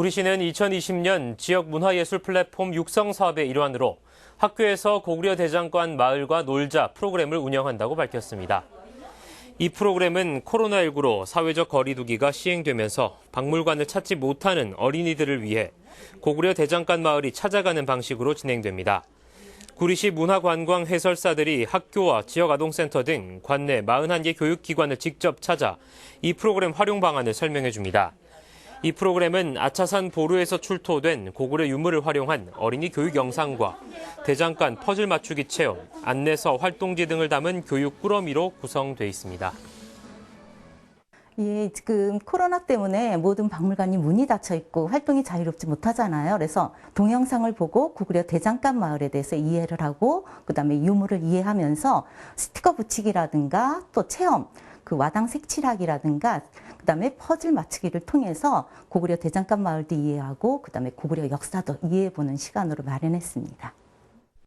구리시는 2020년 지역 문화예술 플랫폼 육성 사업의 일환으로 학교에서 고구려 대장간 마을과 놀자 프로그램을 운영한다고 밝혔습니다. 이 프로그램은 코로나19로 사회적 거리두기가 시행되면서 박물관을 찾지 못하는 어린이들을 위해 고구려 대장간 마을이 찾아가는 방식으로 진행됩니다. 구리시 문화관광 해설사들이 학교와 지역 아동센터 등 관내 41개 교육기관을 직접 찾아 이 프로그램 활용 방안을 설명해 줍니다. 이 프로그램은 아차산 보루에서 출토된 고구려 유물을 활용한 어린이 교육 영상과 대장간 퍼즐 맞추기 체험, 안내서 활동지 등을 담은 교육 꾸러미로 구성돼 있습니다. 예, 지금 코로나 때문에 모든 박물관이 문이 닫혀 있고 활동이 자유롭지 못하잖아요. 그래서 동영상을 보고 고구려 대장간 마을에 대해서 이해를 하고 그다음에 유물을 이해하면서 스티커 붙이기라든가 또 체험, 그 와당 색칠하기라든가 그다음에 퍼즐 맞추기를 통해서 고구려 대장간 마을도 이해하고 그다음에 고구려 역사도 이해해 보는 시간으로 마련했습니다.